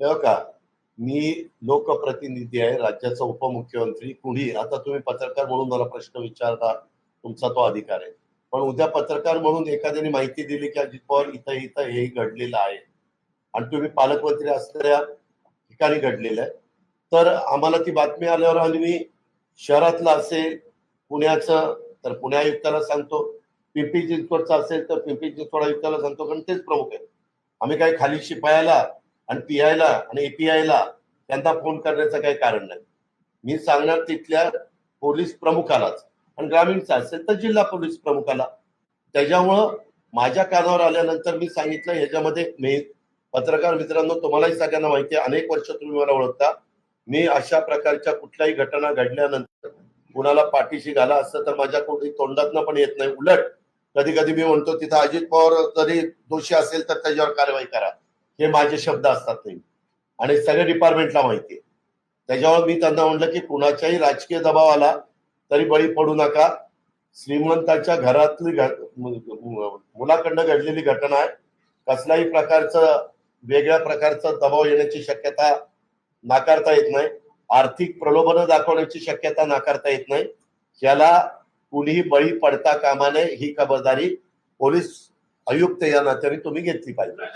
का? मी लोकप्रतिनिधी आहे राज्याचा उपमुख्यमंत्री कुणी? आता तुम्ही पत्रकार म्हणून मला प्रश्न विचारता तुमचा तो अधिकार आहे. पण उद्या पत्रकार म्हणून एखाद्याने माहिती दिली की अजित पवार इथं इथं हे घडलेलं आहे आणि तुम्ही पालकमंत्री असलेल्या ठिकाणी घडलेलं आहे तर आम्हाला ती बातमी आल्यावर आणि मी शहरातलं असेल पुण्याचं तर पुणे आयुक्ताला सांगतो. पिंपरी चिंचवडचं असेल तर पिंपरी चिंचवड आयुक्ताला सांगतो कारण तेच प्रमुख आहे आम्ही काही खाली शिपायाला आणि पी आयला आणि एपीआयला त्यांना फोन करण्याचं काही कारण नाही. मी सांगणार तिथल्या पोलीस प्रमुखालाच. आणि ग्रामीणचा असेल तर जिल्हा पोलीस प्रमुखाला. त्याच्यामुळं माझ्या कानावर आल्यानंतर मी सांगितलं ह्याच्यामध्ये मी पत्रकार मित्रांनो तुम्हालाही सगळ्यांना माहिती आहे अनेक वर्ष तुम्ही मला ओळखता. मी अशा प्रकारच्या कुठल्याही घटना घडल्यानंतर कुणाला पाठीशी घाला असतं तर माझ्या कोणी तोंडातनं पण येत नाही. उलट कधी कधी मी म्हणतो तिथं अजित पवार जरी दोषी असेल तर त्याच्यावर कारवाई करा. हे माझे शब्द असतात नाही आणि सगळ्या डिपार्टमेंटला माहिती आहे. त्याच्यावर मी त्यांना म्हणलं की कुणाच्याही राजकीय दबाव आला तरी बळी पडू नका. श्रीमंताच्या घरातली मुलाकडनं घडलेली घटना आहे. कसल्याही प्रकारचं वेगळ्या प्रकारचा दबाव येण्याची शक्यता नाकारता येत नाही. आर्थिक प्रलोभन दाखवण्याची शक्यता नाकारता येत नाही. याला कुणीही बळी पडता कामा नये ही खबरदारी पोलीस आयुक्त या नात्याने तुम्ही घेतली पाहिजे.